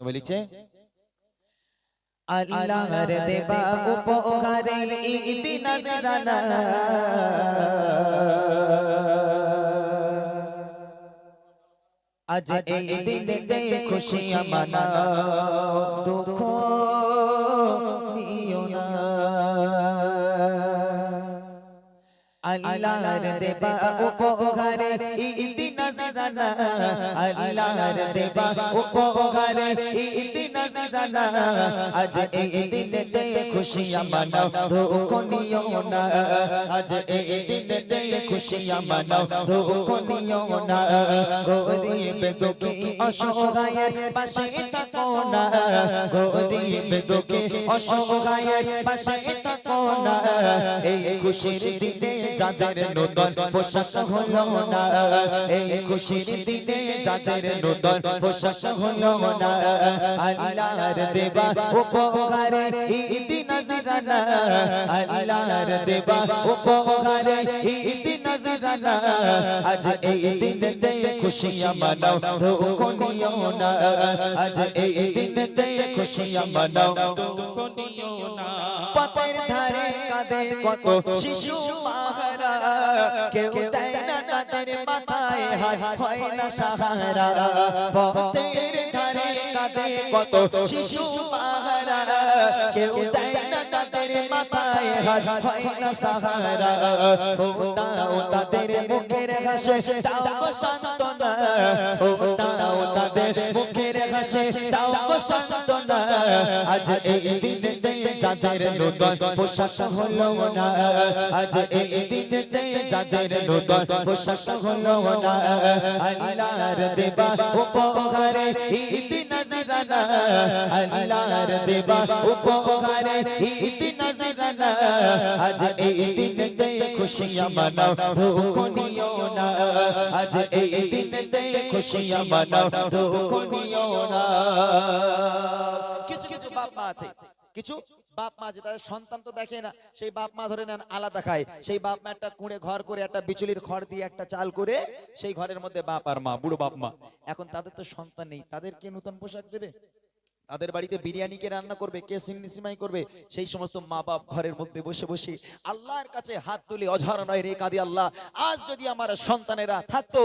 তবে লিখছে আল্লাহর দেবা উপহারে ঈদ নজরানা আজ এই দিনেতে খুশি মানাও দুঃখ নিও না আল্লাহর দেবা উপহারে ঈদ নজরানা আল্লাহর দেবা উপহারে ঈদ নজরানা আজ এই দিনেতে খুশি মানাও দুঃখ নিও না। আজ এই দিনেতে খুশি মানাও দুঃখ নিও না। গরিব দুঃখী অসহায়ের পাশে থাকো না। গরিব দুঃখী অসহায়ের পাশে থাকো না। এই খুশির দিনে যাদের নতুন পোশাক হলো না। এই খুশির দিনে যাদের নতুন পোশাক হলো না আল্লাহর দেবা উপহারে ঈদ নজরানা আল্লাহর দেবা উপহারে ঈদ নজরানা আজ এই দিনতে খুশিয়াঁ মানাও না আজ এই দিনতে খুশিয়াঁ মানাও না। পথের ধারে কাঁদে কত শিশু মাহারা কেউ দেয় তাদের মাথায় হাত হয় না সাহারা। পথের ধারে কাঁদে কত শিশু মাহারা কেউ দেয় না তাদের মাথায় হাত হয় না সাহারা। ফোটাও তাদের মুখের হাসে, দাও গো সান্ত্বনা। তাদের মুখের হাসে, দাও গো আজ এই দিনেতে কিছু কিছু মা আছে। কিছু? বাপ মা যে তাদের সন্তান তো দেখে না, সেই বাপ মা ধরে নেন আলাদা খায়। সেই বাপ মা একটা কুঁড়ে ঘর করে, একটা বিচুলির খড় দিয়ে একটা চাল করে, সেই ঘরের মধ্যে বাপ আর মা, বুড়ো বাপ মা। এখন তাদের তো সন্তান নেই। তাদেরকে নতুন পোশাক দেবে? তাদের বাড়িতে বিরিয়ানি কে রান্না করবে, কে সিমনি সিমাই করবে, সেই সমস্ত মা বাপ ঘরের মধ্যে বসে বসে আল্লাহর কাছে হাত তুলে অঝার নয় রে কাদি আল্লাহ। আজ যদি আমার সন্তানেরা থাকতো,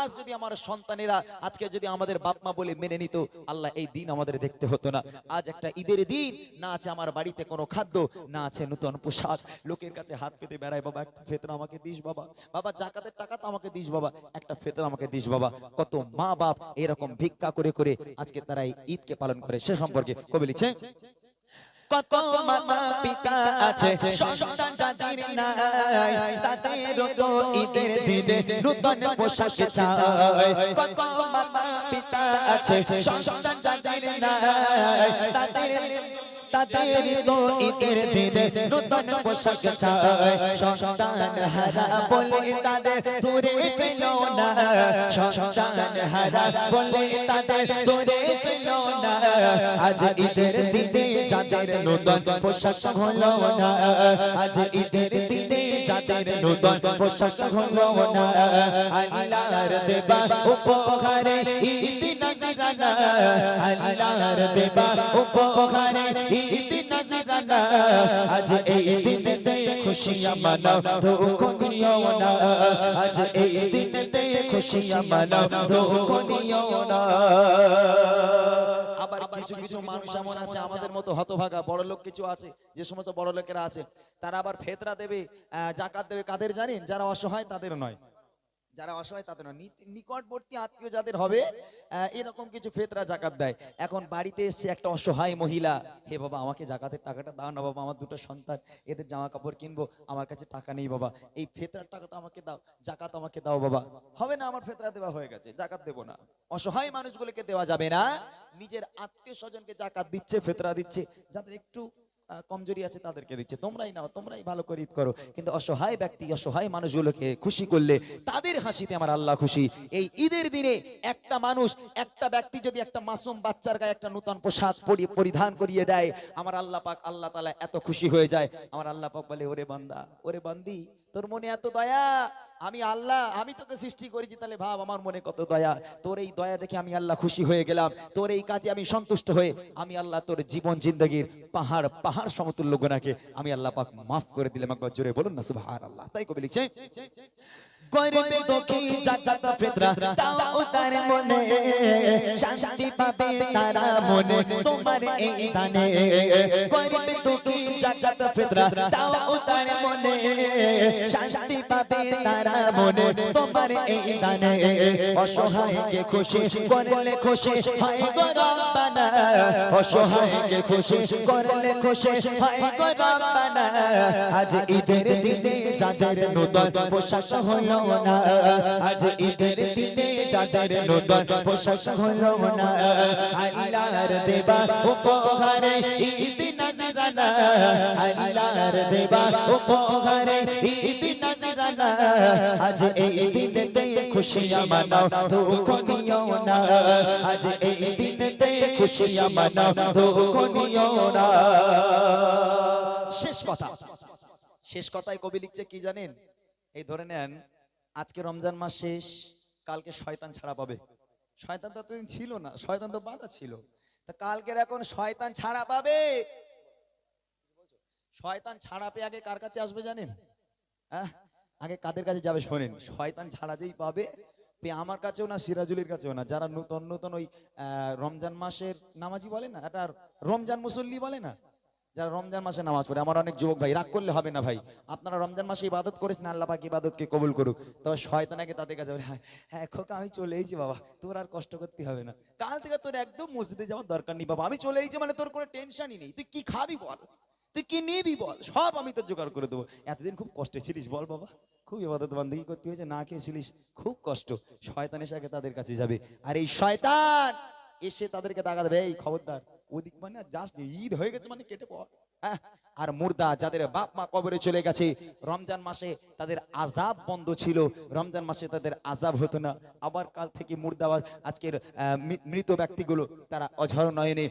আজ যদি আমার সন্তানেরা আজকে যদি আমাদের বাপ মা বলে মেনে নিত, আল্লাহ এই দিন আমাদের দেখতে হতো না। আজ একটা ঈদের দিন, না আছে আমার বাড়িতে কোনো খাদ্য, না আছে নতুন পোশাক। লোকের কাছে হাত পেতে বেড়ায়, বাবা, একটা ফেতরা আমাকে দিস, বাবা। বাবা, জাকাতের টাকা তো আমাকে দিস, বাবা। একটা ফেতরা আমাকে দিস, বাবা। কত মা বাপ এরকম ভিক্ষা করে করে আজকে তারা এই ঈদকে পালন করে। সে সম্পর্কে কবি লিখছে কত পিতা আছে নতুন পোশাক কত পিতা আছে তাদের তো ঈদের দিনে নতুন পোশাক চাই। সন্তান হারা বলে তাদের দূরে ফেলো না। সন্তান হারা বলে তাদের দূরে ফেলো না। আজ ঈদের দিনে যাদের নতুন পোশাক হলো না। আজ ঈদের দিনে যাদের নতুন পোশাক হলো না। আল্লাহর দেবা উপহারে ঈদ আবার কিছু কিছু মানুষ এমন আছে, আমাদের মতো হতভাগা বড় লোক কিছু আছে, যে সমস্ত বড় লোকেরা আছে, তারা আবার ফেতরা দেবে জাকাত দেবে কাদের জানেন? যারা অসহায় তাদের নয়। যারা অসহায় তাদের নিকটবর্তী আত্মীয় যাদের হবে এরকম কিছু ফেতরা জাকাত দেয়। এখন বাড়িতে এসছে একটা অসহায় মহিলা, হে বাবা, আমাকে জাকাতের টাকাটা দাও না বাবা, আমার দুটো সন্তান, এদের জামা কাপড় কিনবো, আমার কাছে টাকা নেই বাবা। এই ফেতরার টাকাটা আমাকে দাও, জাকাত আমাকে দাও বাবা। হবে না, আমার ফেতরা দেওয়া হয়ে গেছে, জাকাত দেবো না। অসহায় মানুষগুলোকে দেওয়া যাবে না। নিজের আত্মীয় স্বজনকে জাকাত দিচ্ছে, ফেতরা দিচ্ছে, যাদের একটু কমজোরি আছে তাদেরকে দিচ্ছে। তোমরাই নাও, তোমরাই ভালো করে ঈদ করো। কিন্তু অসহায় ব্যক্তি, অসহায় মানুষগুলোকে খুশি করলে তাদের হাসিতে আমার আল্লাহ খুশি। এই ঈদের দিনে একটা মানুষ, একটা ব্যক্তি যদি একটা মাসুম বাচ্চার গায়ে একটা নূতন পোশাক পরি- পরিধান করিয়ে দেয়, আমার আল্লাহ পাক আল্লাহ তালা এত খুশি হয়ে যায়। আমার আল্লাহ পাক বলে, ওরে বান্দা, ওরে বান্দি, তোর মনে এত দয়া আমি আল্লাহ, আমি তোকে সৃষ্টি করেছি। তাহলে ভাব, আমার মনে কত দয়া? তোর এই দয়া দেখে আমি আল্লাহ খুশি হয়ে গেলাম। তোর এই কাজে আমি সন্তুষ্ট হয়ে আমি আল্লাহ তোর জীবন, জিন্দগির পাহাড় পাহাড় সমতুল্য গোনাকে আমি আল্লাহ পাক মাফ করে দিলাম। একবার জোরে বলুন না সুবহান আল্লাহ তাই কবি লিখছে করবে দুঃখী জাজাত ফিতরা। তাও তার মনে, শান্তি পাবে তারা মনে, তোমার এই দানে। করবে দুঃখী জাজাত ফিতরা তাও তার মনে, শান্তি পাবে তারা মনে, তোমার এই দানে। অসহায়কে খুশি করলে খুশি হয় গো রব্বানা। অসহায়কে খুশি করলে খুশি হয় গো রব্বানা। আজ ঈদের দিনে যাদের নতুন পোশাক হলো আজ ঈদের দিনে যাদের নতুন পোশাক হলো না। আল্লাহর দেবা উপহারে ঈদ আল্লাহর দেবা উপহারে ঈদ আজ এই দিনতে খুশিয়াঁ মানাও দুঃখ নিও না। আজ এই দিনতে খুশিয়াঁ মানাও দুঃখ নিও না। শেষ কথা। শেষ কথায় কবি লিখছে কি জানেন? এই ধরে নেন আজকে রমজান মাস শেষ, কালকে শয়তান ছাড়া পাবে। শয়তান তো এতদিন ছিল না, শয়তান তো বাধা ছিল। তা কালকের এখন শয়তান ছাড়া পাবে? শয়তান ছাড়া পেয়ে আগে কার কাছে আসবে জানেন? হ্যাঁ? আগে কাদের কাছে যাবে শোনেন, শয়তান ছাড়া যেই পাবে আমার কাছেও না, সিরাজুলের কাছেও না। যারা নতুন নতুন ওই রমজান মাসের নামাজি বলে না, এটা রমজান মুসল্লি বলে না? যারা রমজান মাসে নামাজ পড়ে, আমার অনেক যুবক ভাই, রাগ করলে হবে না ভাই। আপনারা রমজান মাসে ইবাদত করেছেন, আল্লাহ পাক ইবাদতকে কবুল করুক। তবে শয়তানাকে তাদের কাছে হ্যাঁ খোকা, আমি চলে বাবা, তোর আর কষ্ট করতে হবে না। কাল থেকে তোর একদম মসজিদে যাওয়ার দরকার নেই বাবা, আমি চলে মানে তোর কোনো টেনশনই নেই। তুই কি খাবি বল? তুই কি নিবি বল? সব আমি তোর জোগাড় করে দেবো। এতদিন খুব কষ্টে ছিলিস বল বাবা। খুব ইবাদত বান্দিগি করতে হয়েছে, না খেয়েছিলিস খুব কষ্ট। শয়তানের সাথে তাদের কাছে যাবে। আর এই শয়তান এসে তাদেরকে দেবে, এই খবরদার ওদিক মানে জাস্ট ঈদ হয়ে গেছে মানে কেটে পড়। হ্যাঁ? আর মুর্দা যাদের বাপ মা কবরে চলে গেছে, রমজান মাসে তাদের আজাব বন্ধ ছিল। রমজান মাসে তাদের আজাব হতো না। আবার কাল থেকে মুর্দা আজকের মৃত ব্যক্তিগুলো তারা অঝর নয়নে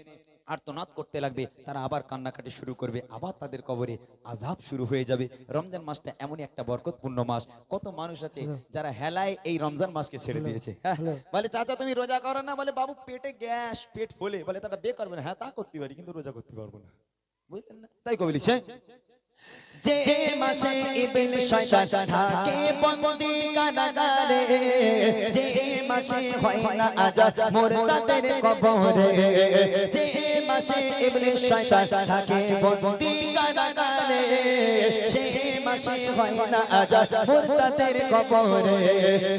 আর্তনাদ করতে লাগবে তারা আবার কান্নাকাটি শুরু করবে আবার তাদের কবরে আজাব শুরু হয়ে যাবে। রমজান মাসটা এমনই একটা বরকতপূর্ণ মাস। কত মানুষ আছে যারা হেলায় এই রমজান মাসকে ছেড়ে দিয়েছে। হ্যাঁ, বলে চাচা তুমি রোজা করো না? বলে বাবু পেটে গ্যাস পেট ফোলে। বলে তারা বে করবে না। হ্যাঁ তা করতে পারি কিন্তু রোজা করতে পারব না। বুঝলেন না? তাই কবি লিখছে যে মাসে ইবিল শয়তান থাকে বন্দি কারাগারে যে মাসে হয় না আজাদ মুরতাদের কবরে যে মাসে ইবিল শয়তান থাকে বন্দি কারাগারে সে মাসে হয় না আজাদ মুরতাদের কবরে।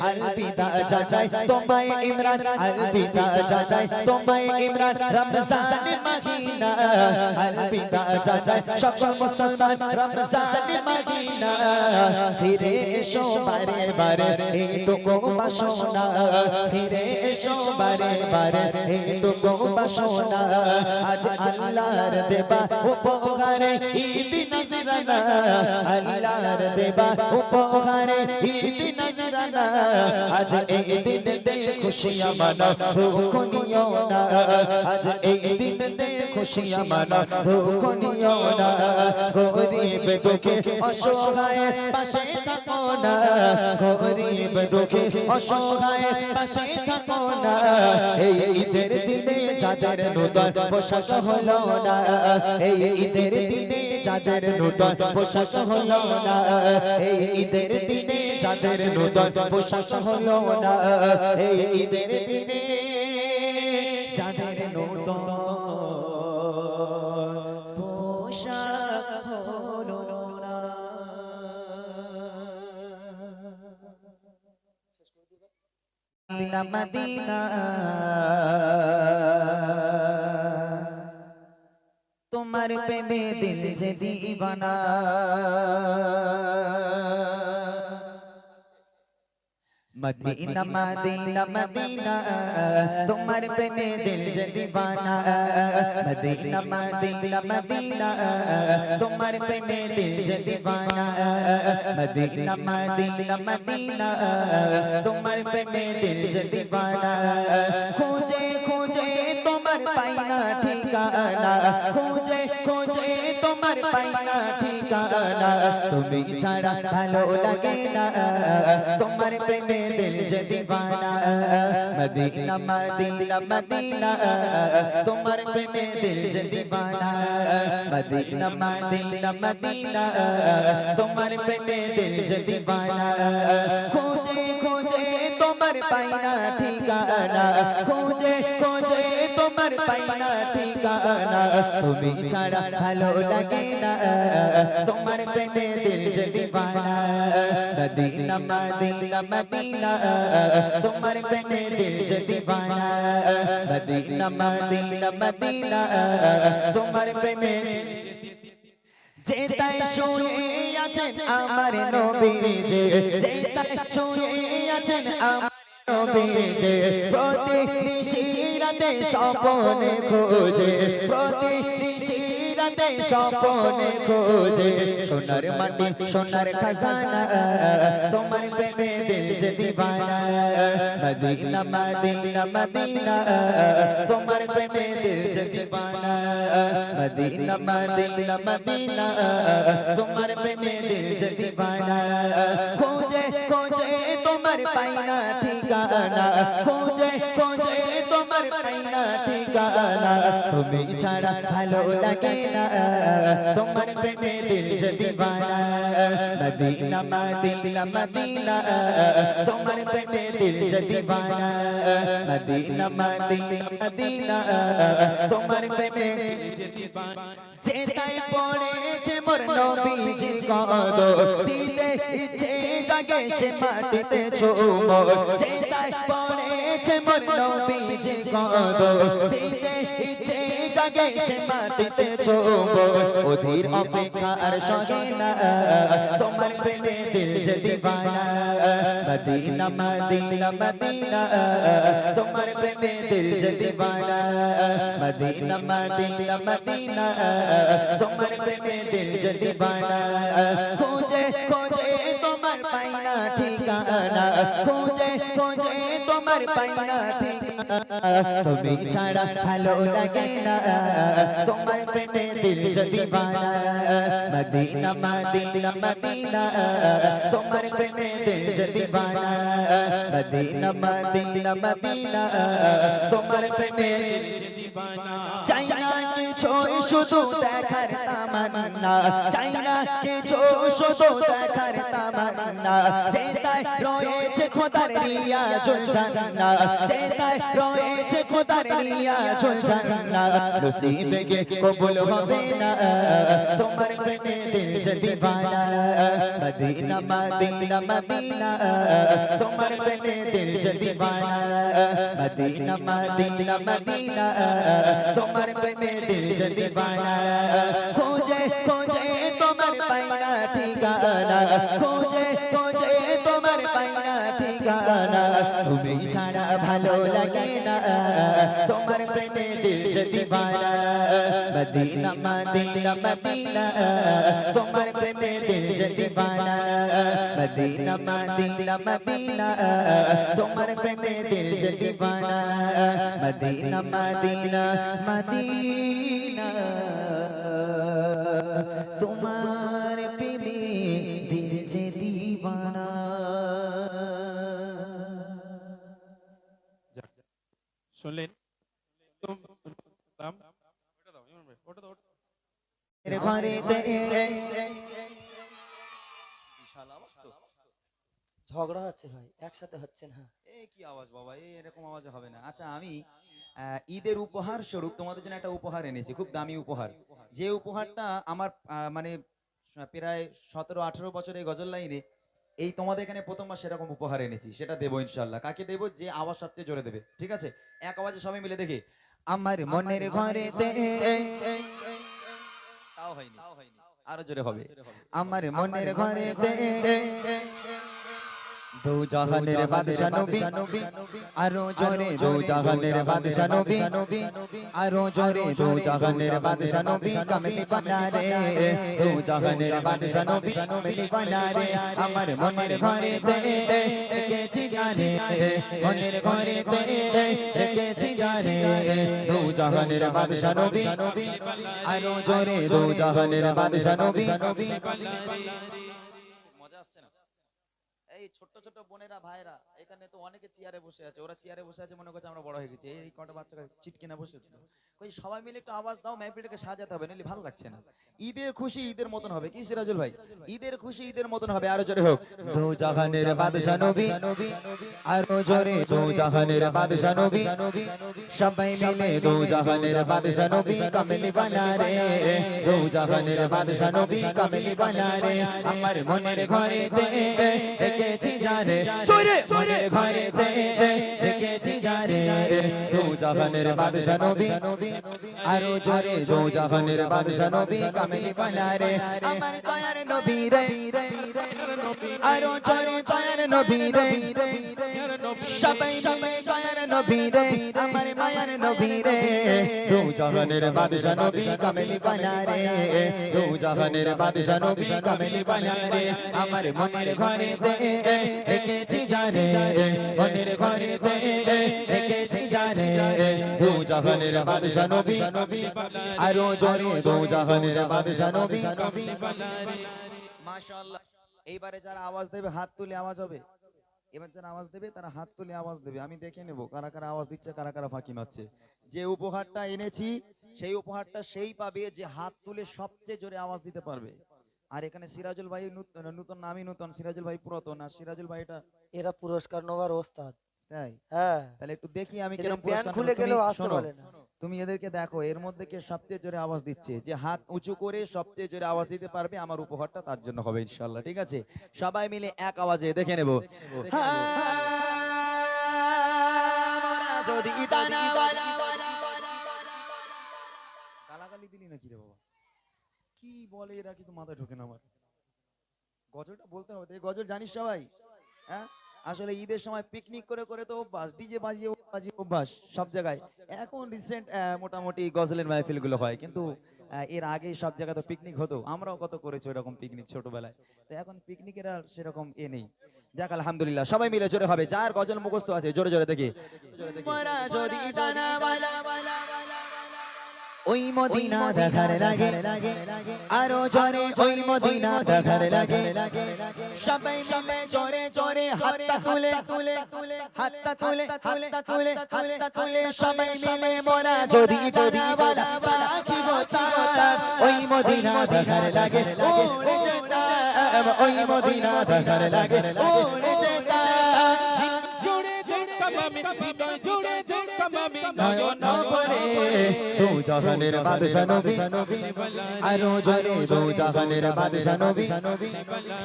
আলবিদা জাজাই তোমায় ইমরান, আলবিদা জাজাই তোমায় ইমরান, রমজান মহিনা। আলবিদা জাজাই সকল মুসলমান রমজান মহিনা। ফিরে এসো বারে বারে, এইটুকু বাসনা ফিরে এসো বারে বারে, এইটুকু বাসনা আজ আল্লাহর দেবা, উপহারে ঈদ নজরানা আল্লাহর দেবা উপহারে ঈদ নজরানা। আজ এই দিনতে খুশিয়াঁ মানাও দুঃখ নিও না। আজ এই দিনতে খুশিয়াঁ মানাও দুঃখ নিও না। গরিব দুঃখে অসহায় পাশে থাকো না। গরিব দুঃখে অসহায় পাশে থাকো না। এই ঈদের দিনে যাদের নতুন পোশাক হলো না। এই ঈদের দিনে যাদের নতুন পোশাক হলো ঈদের দিনে যাদের নতুন পোশাক হলো না। এই ঈদের দিনে দিল যে দিবানা। মদিনা মদিনা মদিনা, তোমার প্রেমে দিল যে দিবানা। মদিনা মদিনা মদিনা, তোমার প্রেমে দিল যে দিবানা। মদিনা মদিনা মদিনা, তোমার প্রেমে দিল যে দিবানা। খোঁজে খোঁজে তোমার পাইনা ঠিকানা। খুঁজে তোমার পাই না ঠিকানা। তুমি ছাড়া ভালো লাগে না। তোমার প্রেমে দিল যে মদিনা মদিনা মদিনা। তোমার প্রেমে দিল যে মদিনা মদিনা মদিনা। তোমার প্রেমে দিল যে দিবানা। তোমার পাই না ঠিকানা খোঁজে খোঁজে তোমার পাই না ঠিকানা তুমি ছাড়া ভালো লাগে না তোমার প্রেমে দিল যে দিবানা মদিনা মদিনা মদিনা তোমার প্রেমে দিল যে দিবানা মদিনা মদিনা মদিনা তোমার প্রেমে যেতাই শুয়ে আছেন আমার নবীজি যেতাই শুয়ে আছেন আমার নবীজি প্রতি নিশিরাতে স্বপনে খোঁজে প্রতি নিশিরাতে স্বপনে খোঁজে। সোনার মাটি, সোনার খাজানা, তোমার প্রেমে দিল যে দিবানা। মদিনা মদিনা মদিনা, তোমার প্রেমে দিল যে দিবানা। মদিনা মদিনা মদিনা, তোমার প্রেমে দিল যে দিবানা। খোঁজে খোঁজে তোমার পাইনা ঠিকানা খোঁজে খোঁজে তোমার পাইনা ঠিকানা তুমি ছাড়া ভালো লাগে না তোমার প্রেমে দিল যে দিবানা মদিনা মদিনা মদিনা তোমার প্রেমে দিল যে দিবানা মদিনা মদিনা মদিনা তোমার প্রেমে যেটাই পড়েছে মোর নবীজির কদ দিলে ইচ্ছে জাগে সে মাটিতে চুমো যেটাই পড়েছে মোর নবীজির কদ দিলে ইচ্ছে জাগে সে মাটিতে চুমো অধীর অপেক্ষা আর সহে না তোমার প্রেমে দিল যে দিবানা মদিনা মদিনা মদিনা তোমার প্রেমে দিল যে দিবানা মদিনা মদিনা মদিনা তোমার প্রেমে দিল যে দিবানা খোঁজে খোঁজে তোমার পাইনা ঠিকানা খোঁজে খোঁজে তোমার পাইনা ঠিকানা তুমি ছাড়া ভালো লাগে না। তোমার প্রেমে দিল যে দিবানা। Medina Medina Medina. তোমার প্রেমে দিল যে দিবানা। Medina Medina Medina. তোমার প্রেমে দিল যে দিবানা। চাই না কিছু শুধু দেখার তামান্না চাই না কিছু শুধু দেখার তামান্না চেতায় রয়েছে খোদার রিয়া ঝুলঝান্না চেতায় রয়েছে খোদার রিয়া ঝুলঝান্না নসিবে কে কবুল হবে না তোমার প্রেমে দিল যে দিবানা মদিনা মদিনা মদিনা তোমার প্রেমে দিল যে দিবানা মদিনা মদিনা মদিনা তোমার প্রেমে দিল যে দিবানা। খোঁজে খোঁজে তোমার পাইনা ঠিকানা। খোঁজে ঠিকানা তুমি ছাড়া ভালো লাগে না। তোমার প্রেমে দিল যে দিবানা, মদিনা মদিনা মদিনা। তোমার প্রেমে দিল যে দিবানা, মদিনা মদিনা মদিনা। তোমার প্রেমে দিল যে দিবানা, মদিনা মদিনা মদিনা। তোমার ঝগড়া হচ্ছে ভাই একসাথে হচ্ছে না। এ কি আওয়াজ বাবা এই এরকম আওয়াজ হবে না। আচ্ছা আমি আহ, ঈদের উপহার স্বরূপ তোমাদের জন্য একটা উপহার এনেছি খুব দামি উপহার। যে উপহারটা আমার আহ, মানে প্রায় সতেরো আঠেরো বছর এই গজল লাইনে এই তোমাদের এখানে প্রথমবার সেরকম উপহার এনেছি সেটা দেবো ইনশাল্লাহ কাকে দেবো যে আওয়াজ সবচেয়ে জোরে দেবে ঠিক আছে এক আওয়াজে সবাই মিলে দেখি আমার মনের ঘরে দে তাও হয়নি আরও জোরে হবে আমার মনের ঘরে দে জাহানের বাদশা নবী আরও জোরে দু জাহানের বাদশা নবী আরও জোরে দু জাহানের বাদশা নবী কামলি বানা রে দু জাহানের বাদশা নবী কামলি বানা রে আমার মনের ঘরে দে রেখেছি জানে মনের ঘরে দে রেখেছি জানে দু জাহানের বাদশা নবী আরও জোরে দু জাহানের বাদশা নবী মজা আসছে না? এই ছোট্ট ছোট্ট বোনেরা ভাইরা এখানে তো অনেকে চেয়ারে বসে আছে। ওরা চেয়ারে বসে আছে, মনে করছে আমরা বড় হয়ে গেছি। এই কটা বাচ্চা চিটকে না বসেছিল। কই, সবাই মিলে একটু আওয়াজ দাও, মেহফিলটাকে সাজাতে হবে, নাহলে ভালো লাগছে না। ঈদের খুশি ঈদের মতন হবে। কি সিরাজুল ভাই? ঈদের খুশি ঈদের মতন হবে, আরও জোরে হোক। দু জাহানের বাদশা নবী, আরও জোরে দু জাহানের বাদশা নবী। সবাই মিলে দু জাহানের বাদশা নবী কামলি বানা রে দু জাহানের বাদশা নবী কামলি বানা রে আমার মনের ঘরে দে, দেখেছি জানে চোরে মনের ঘরে দেখেছি জানে দু জাহানের বাদশা নবী আরও জোরে। দু জাহানের বাদশা নবী কামলি বানা আমার দয়ার নবী রে আরও জোরে দয়ার নবী রে। সবাই মিলে দয়ার নবী রে আমার মায়ার নবী রে। দু জাহানের বাদশা নবী কামেলি বানা রে জাহানের বাদশা নবী কামেলি বানা আমার মনের ঘরে দে রেখেছি জানে মনের ঘরে দে বাদশা নবী জোরে দু বাদশা নবী। মাশাআল্লাহ। এইবারে যারা আওয়াজ দেবে, হাত তুলে আওয়াজ হবে। এবার যারা আওয়াজ দেবে, তারা হাত তুলে আওয়াজ দেবে। আমি দেখে নেব কারা কারা আওয়াজ দিচ্ছে, কারা কারা ফাঁকি মারছে। যে উপহারটা এনেছি, সেই উপহারটা সেই পাবে যে হাত তুলে সবচেয়ে জোরে আওয়াজ দিতে পারবে। আর এখানে সিরাজুল ভাই নূতন নামই নূতন সিরাজুল ভাই পুরাতন আর সিরাজুল ভাই এটা এরা পুরস্কার নেওয়ার ওস্তাদ। তাই? হ্যাঁ। তাহলে একটু দেখি আমি প্যান পুরস্কার খুলে গেলেও তুমি আসতে বলে না। তুমি এদেরকে দেখো এর মধ্যে কে সবচেয়ে জোরে আওয়াজ দিচ্ছে? যে হাত উঁচু করে সবচেয়ে জোরে আওয়াজ দিতে পারবে আমার উপহারটা তার জন্য হবে ইনশাল্লাহ ঠিক আছে? সবাই মিলে এক আওয়াজে দেখে নেব। যদি গালাগালি দিলি নাকি রে বাবা? কি বলে এরা কিন্তু মাথায় ঢোকে না আমার। গজলটা বলতে হবে, এই গজল জানিস সবাই? হ্যাঁ? আসলে ঈদের সময় পিকনিক করে করে তো অভ্যাস ডিজে বাজিয়ে বাজিয়ে অভ্যাস সব জায়গায়। এখন রিসেন্ট মোটামুটি গজলের মাহফিলগুলো হয়, কিন্তু এর আগে সব জায়গায় তো পিকনিক হতো, আমরাও কত করেছি এরকম পিকনিক ছোটবেলায়। তো এখন পিকনিকের আর সেরকম এ নেই। যাক, আলহামদুলিল্লাহ, সবাই মিলে জোরে হবে, যার গজল মুখস্থ আছে, জোরে জোরে দেখি। ওই মদিনা দেখার লাগে। আরও জোরে ওই মদিনা দেখার লাগে। সবাই মিলে জোরে জোরে হাতটা তুলে। তুলে। হাতটা তুলে হাতটা তুলে হাতটা তুলে। সবাই মিলে মোরা যদি টানা বালা পাখি গোতাম ওই মদিনা দেখার লাগে। ওরে যেতাম ওই মদিনা দেখার লাগে। ওরে যেতাম জুড়ে জুড়ে দেখতাম আমি নয়ন পরে দু জাহানের বাদশা নবী। আরও জোরে দু জাহানের বাদশা নবী।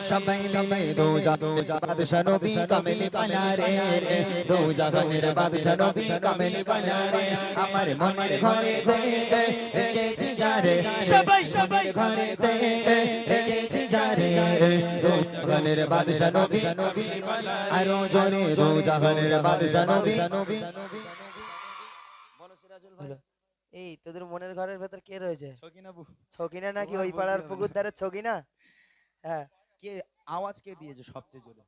সবাই মিলে দু জাহানের বাদশা নবী কামেলি বানা রে দু জাহানের বাদশা নবী কামেলি বানা রে আমার মনের ঘরে দে রেখেছি যারে। সবাই সবাই ঘরে দে রেখেছি যারে। দু জাহানের বাদশা নবী আরও জোরে দু জাহানের বাদশা নবী বলো সিরাজুল ভাই হলো। এই তোদের মনের ঘরের ভেতর কে রয়েছে? ছকিনা নাকি ওই পাড়ার পুকুর ধারে ছকিনা হ্যাঁ। কে আওয়াজ কে দিয়েছে সবচেয়ে জোরে?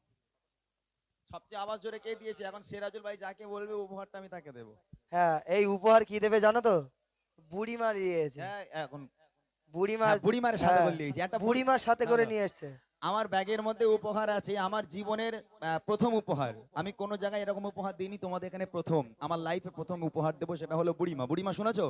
সবচেয়ে আওয়াজ জোরে কে দিয়েছে? এখন সিরাজুল ভাই যাকে বলবে উপহারটা আমি তাকে দেবো। হ্যাঁ এই উপহার কি দেবে জানো তো? বুড়িমা নিয়ে এসেছে হ্যাঁ এখন বুড়িমা হ্যাঁ, বুড়িমার সাথে হ্যাঁ, বললি একটা বুড়ি- বুড়িমার সাথে করে। নিয়ে এসছে। আমার ব্যাগের মধ্যে উপহার আছে আমার জীবনের প্রথম উপহার। আমি কোনো জায়গায় এরকম উপহার দিইনি তোমাদের এখানে প্রথম। আমার লাইফে প্রথম উপহার দেবো সেটা হলো বুড়িমা। বুড়িমা শুনেছো?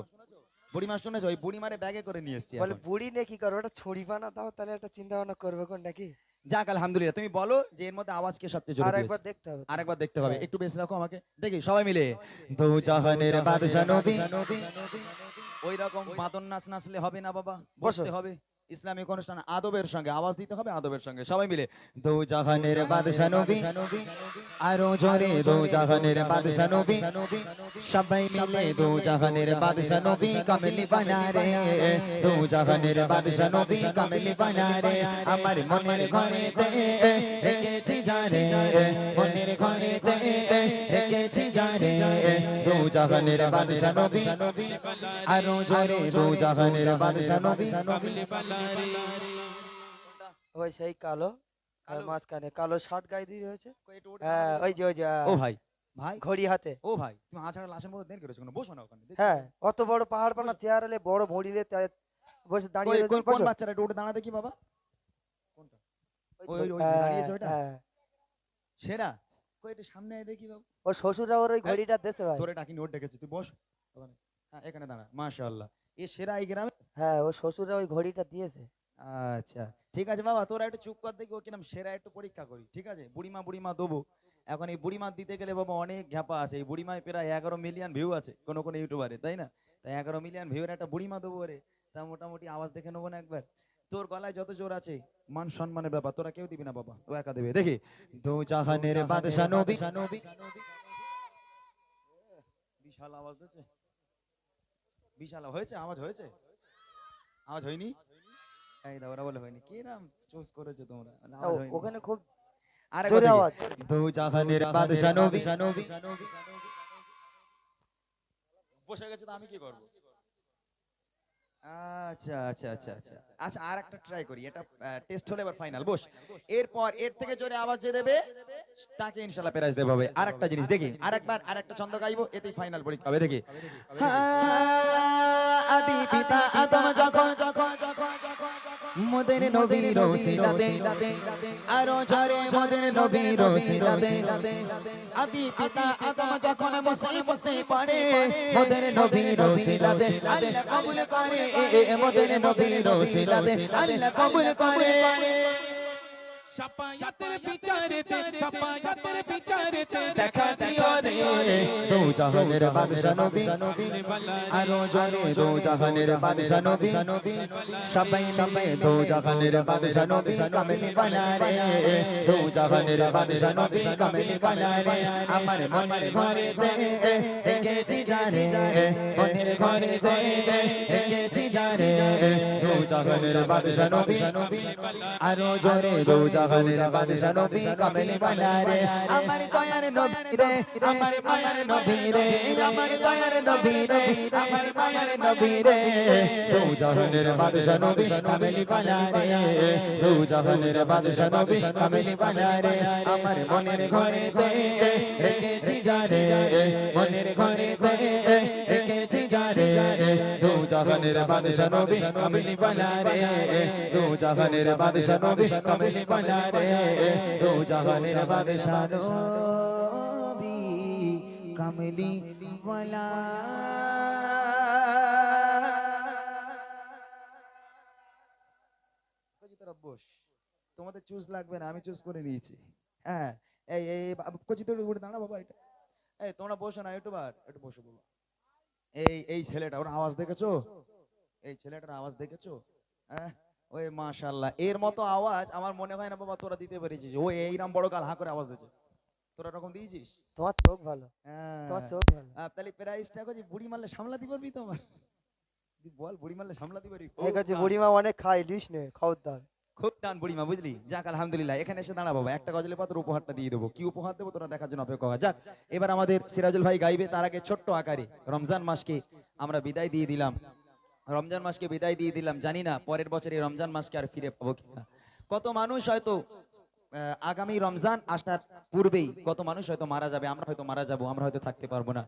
বুড়িমা শুনেছো? ওই বুড়িমারে ব্যাগে করে নিয়ে এসছি বলে বুড়ি নিয়ে কি করবে? ওটা ছুরি বানা দাও তাহলে একটা চিন্তা ভাবনা করবে কোন নাকি? যাক আলহামদুলিল্লাহ। তুমি বলো যে এর মধ্যে আওয়াজ কে সবচেয়ে জোরে আর একবার দেখতে হবে। আরেকবার দেখতে হবে। হ্যাঁ। একটু বেশি রাখো আমাকে। দেখি সবাই মিলে। দু জাহানের বাদশা নবী। ওই রকম মাদন নাচ নাচলে হবে না বাবা? বসতে হবে। ইসলামিক অনুষ্ঠান আদবের সঙ্গে আওয়াজ দিতে হবে আদবের সঙ্গে। সবাই মিলে দো জাহানের বাদশা নবী আরও জোরে দো জাহানের বাদশা নবী। সবাই মিলে দো জাহানের বাদশা নবী কামলি বানা রে দো জাহানের বাদশা নবী কামলি বানা রে আমার মনের ঘরে তে রেখেছি ঘরে তে জানে। দো জাহানের বাদশা নবী। আরও জোরে দো জাহানের বাদশা নবী। কামলি বালা রে ওই সেই কালো আর মাঝখানে কালো শার্ট গায়ে দিয়ে রয়েছে। হ্যাঁ ওই যে ওই যে ও ভাই। ভাই? ঘড়ি হাতে। ও ভাই তুমি আছাড়া লাশের মধ্যে দেরি করেছ কেন? বসো না ওখানে হ্যাঁ অত বড় পাহাড় পানা চেয়ার হলে বড় ভড়িলে বসে দাঁড়িয়ে রয়েছে, কোন- বাচ্চারা দাঁড়া দেখি বাবা? কোনটা? ওই ওই- দাঁড়িয়েছে হ্যাঁ। সেরা? সামনে আয় দেখি বাবা। ওর ওই ঘড়িটা দেশে ভাই। তোরে ডাকিনি ওর ডেকেছি তুই? বস। ওখানে। হ্যাঁ এখানে দাঁড়া। মাশাআল্লাহ। এ সেরা এই গ্রামে? হ্যাঁ ওই ঘড়িটা দিয়েছে। আচ্ছা। ঠিক আছে বাবা তোরা একটু চুপ কর দেখি ও কিরম সেরা একটু পরীক্ষা করি ঠিক আছে? বুড়িমা বুড়িমা দেবো। এখন এই বুড়িমা দিতে গেলে বাবা অনেক ঘ্যাপা আছে। এই বুড়িমায় প্রায় এগারো মিলিয়ন ভিউ আছে কোনো কোনো ইউটিউবারে তাই না? তাই এগারো মিলিয়ন ভিউর একটা বুড়িমা দেবো রে। তা মোটামুটি আওয়াজ দেখে নেব না একবার? তোর গলায় যত জোর আছে মান সম্মানের ব্যাপার তোরা কেউ দিবি না বাবা। ও একা দেবে। দেখি। দো জাহানের বাদশা নবী। বিশাল আওয়াজ দিচ্ছে। বিশাল হয়েছে? আওয়াজ হয়েছে? আওয়াজ হয়নি? এই দা ওরা বলে হয়নি। কি নাম চুজ করেছ তোমরা। ওখানে খুব দেখি। আওয়াজ। দো জাহানের বাদশা নবী। বসে গেছে তো আমি কি করব? আচ্ছা আচ্ছা আচ্ছা আচ্ছা। আচ্ছা আর একটা এরপর এর থেকে জোরে আওয়াজ যে দেবে, তাকে ইনশাআল্লাহ আর একটা জিনিস দেখি। আরেকবার, আরেকটা ছন্দ গাইবো, এতেই ফাইনাল পরীক্ষা হবে। দেখি। আদি পিতা মোদের নবীর সিলাতে আরও জরে মোদের নবীর সিলাতে আদি পিতা আদম যখন বসে পড়ে মোদের নবীর সিলাতে আল্লাহ কবুল করে, এ মোদের নবীর সিলাতে আল্লাহ কবুল করে। সাপায়াতের বিচারেতে সাপায়াতের বিচারেতে দেখা দিও রে। দো জাহানের বাদশা নবী আরও জরে দো জাহানের বাদশা নবী। সবাই মিলে দো জাহানের বাদশা নবী কামলি বানা রে। দো জাহানের বাদশা নবী কামলি বানা রে। আমার মনের ঘরে দে। দেখেছি জানে মনের ঘরে দে। দেখেছি জানে দো। জাহানের বাদশা নবী। আরও জরে দো জাহানের বাদশা নবী কামলি বানা রে আমার দয়ার নবী রে আমার মায়ার নবী রে আমার দয়ার নবী রে আমার মায়ার নবী রে দো জাহানের বাদশা নবী কামলি বানা রে দো জাহানের বাদশা নবী কামলি বানা রে আমার মনের ঘরে দে রেখেছি জানে মনের ঘরে দে জানে জাহানের বাদশা নবী রে জাহানের বাদশা নবী রে জাহানের বাদশা নবী কামলি বালা তোমাদের চুজ লাগবে না, আমি চুজ করে নিয়েছি। হ্যাঁ এই এই কচি উঠে দাঁড়া বাবা এটা। এই, তোমরা বসো না, ইউটিউবার, একটু বসো বাবা এই এই ছেলেটা ওর আওয়াজ দেখেছ? এই ছেলেটার আওয়াজ দেখেছ? হ্যাঁ? ওই মাশাল্লাহ এর মতো আওয়াজ আমার মনে হয় না বাবা তোরা দিতে পেরেছিস। ও এইরাম বড় কাল হা করে আওয়াজ দিচ্ছে তোরা এরকম দিয়েছিস? তোমার চোখ ভালো। হ্যাঁ। তোমার চোখ ভালো। তাহলে প্রাইসটা কচি বুড়ি মারলে সামলাতে পারবি তোমার বল বুড়ি মারলে সামলাতে পারবি? ঠিক আছে বুড়িমা অনেক খায় লিস নে খাওয়ার খুব টান বুড়িমা, বুঝলি? যাক, আলহামদুলিল্লাহ, এখানে এসে দাঁড়া বাবা একটা গজলে পাত্র উপহারটা দিয়ে দেবো। কি উপহার দেবো তোরা দেখার জন্য অপেক্ষা। যাক, এবার আমাদের সিরাজুল ভাই গাইবে তার আগে ছোট্ট আকারে। রমজান মাসকে আমরা বিদায় দিয়ে দিলাম। রমজান মাসকে বিদায় দিয়ে দিলাম, জানি না পরের বছর এই রমজান মাসকে আর ফিরে পাবো কিনা। কত মানুষ হয়তো আগামী রমজান আসার পূর্বেই কত মানুষ হয়তো মারা যাবে, আমরা হয়তো মারা যাব, আমরা হয়তো থাকতে পারব না।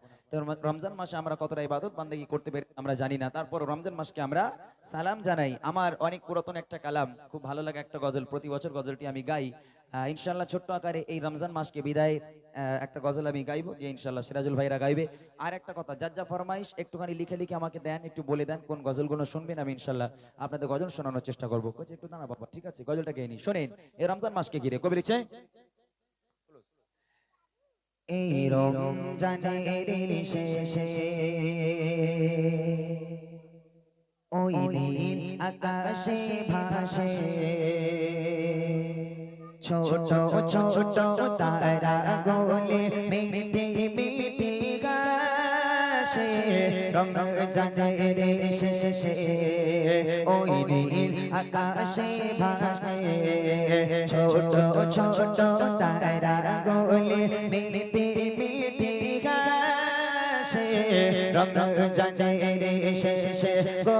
রমজান মাসে আমরা কতটা ইবাদত বান্দেগি করতে পারি আমরা জানি না। তারপর রমজান মাসকে আমরা সালাম জানাই। আমার অনেক পুরাতন একটা কালাম, খুব ভালো লাগে একটা গজল, প্রতি বছর গজলটি আমি গাই। ইনশাল্লাহ ছোট্ট আকারে এই রমজান মাসকে বিদায় একটা গজল আমি গাইবো যে ইনশাল্লাহ সিরাজুল ভাইরা গাইবে। আর একটা কথা, যার যা ফরমাইশ একটুখানি লিখে লিখে আমাকে দেন, একটু বলে দেন কোন গজলগুলো শুনবেন, আমি ইনশাল্লাহ আপনাদের গজল শোনানোর চেষ্টা করব। একটু দাঁড়া বাবা, ঠিক আছে, গজলটা গেয়ে নি শোনেন, এই রমজান মাসকে ঘিরে, কবি লিখছে? এই ওই আকাশে ছোট ছোট তারা গোলে মিঠে মিঠে গাছে রং জানের শেষে ওই নীল আকাশে ভাসে ছোট ছোট তারা গোলে মিঠে মিঠে গাছে রং জানের শেষে গো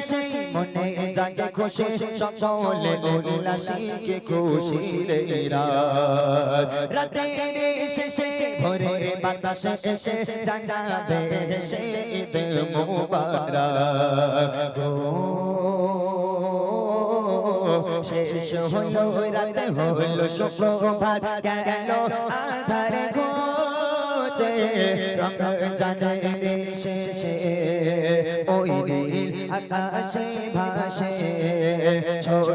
ঘাসে মনে জাগে খুশি সকলে উল্লাসীকে খুশি রে রাত শেষে ভোরে বাতাসে এসে জানাবে সে ঈদ মুবারক। গো শেষ হলো রাতে হলো সুপ্রভাত গেল আধার ঘোচে রং জানে শেষে ওই নীল আকাশে ভাসে। ছোট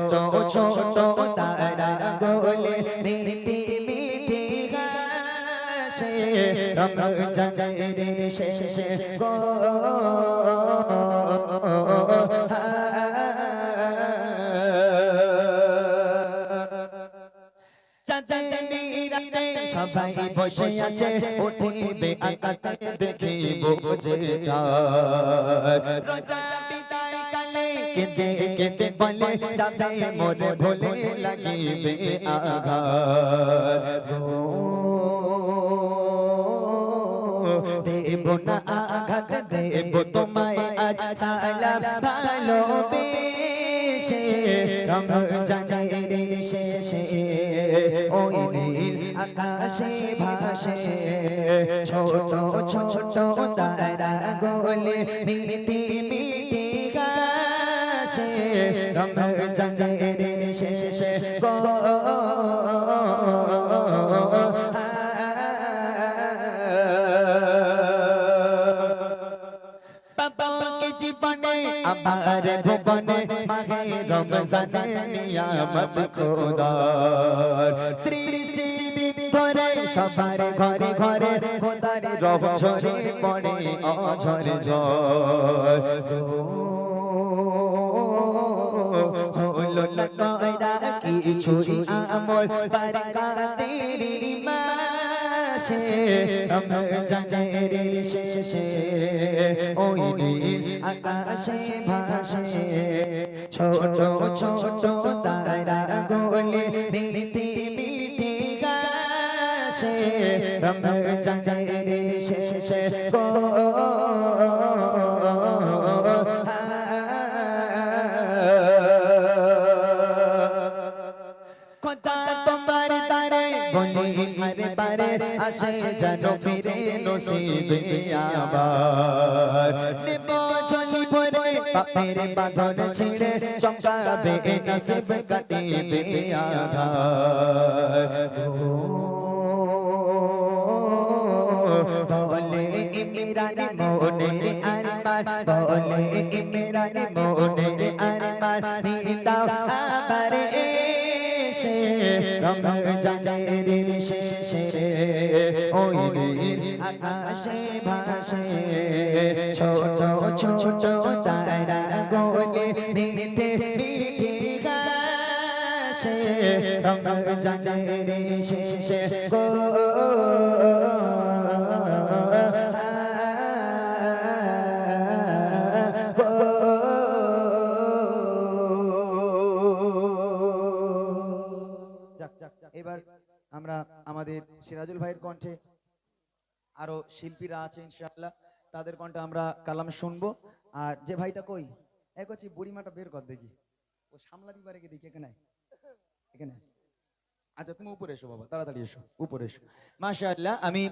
ছোট তারা গোলে মিটি মিটি গাছে। রং জানে শেষে গো সবাই বসে আছে উঠিবে আকাশে দেখিব যে চাঁদ। রোজা বিদায় কালে কেঁদে কেঁদে বলে যাবে মোরে ভোলে লাগিবে আঘাত। দেব না আঘাত দেব তোমায় আজ সালাম ভালোবেসে। রং জানে রে শেষে ওই নীল আকাশে ভাসে। ছোট ছোট তারা গোলে মিটি মিটি গাছে জীবনে আমার ভুবনে মাহে রমজানে নিয়ামত খোদার। ত্রিশটি দিন ঘরে ঘরে খোদার রহ ঝরে পড়ে অঝরে ঝড়। হলো না কয়রা কিছুই বারকাতের মাসে রমজানে রে শেষে ওই নীল আকাশে ভাসে ছোট ছোট তারা গোলে মিটি গাছে রমজানে বারে আসে যেন ফিরে নসিবে আবার। নেব ঝলি ভরে পাপের বাঁধন ছিঁড়ে চমকাবে নসিব, কাটিবে আধার। বলে ইমরান মনের আরমান, বলে ইমরান মনের আবার এসে রমজানে রে শেষে ওই নীল আকাশে ভাসে ছোট ছোট তারা গোলে মিঠে মিঠে গাছে রমজানে রে শেষে গো আমরা আমাদের সিরাজুল ভাইয়ের কণ্ঠে আরও শিল্পীরা আছে ইনশাআল্লাহ, তাদের কণ্ঠে আমরা কালাম শুনব। আর যে ভাইটা কই? এক হচ্ছে বুড়িমাটা বের কর দেখি। ও সামলা দিবারে দেখি, এখানে এখানে। আচ্ছা তুমি উপরে এসো বাবা, তাড়াতাড়ি এসো, উপরে এসো। মাসা আমি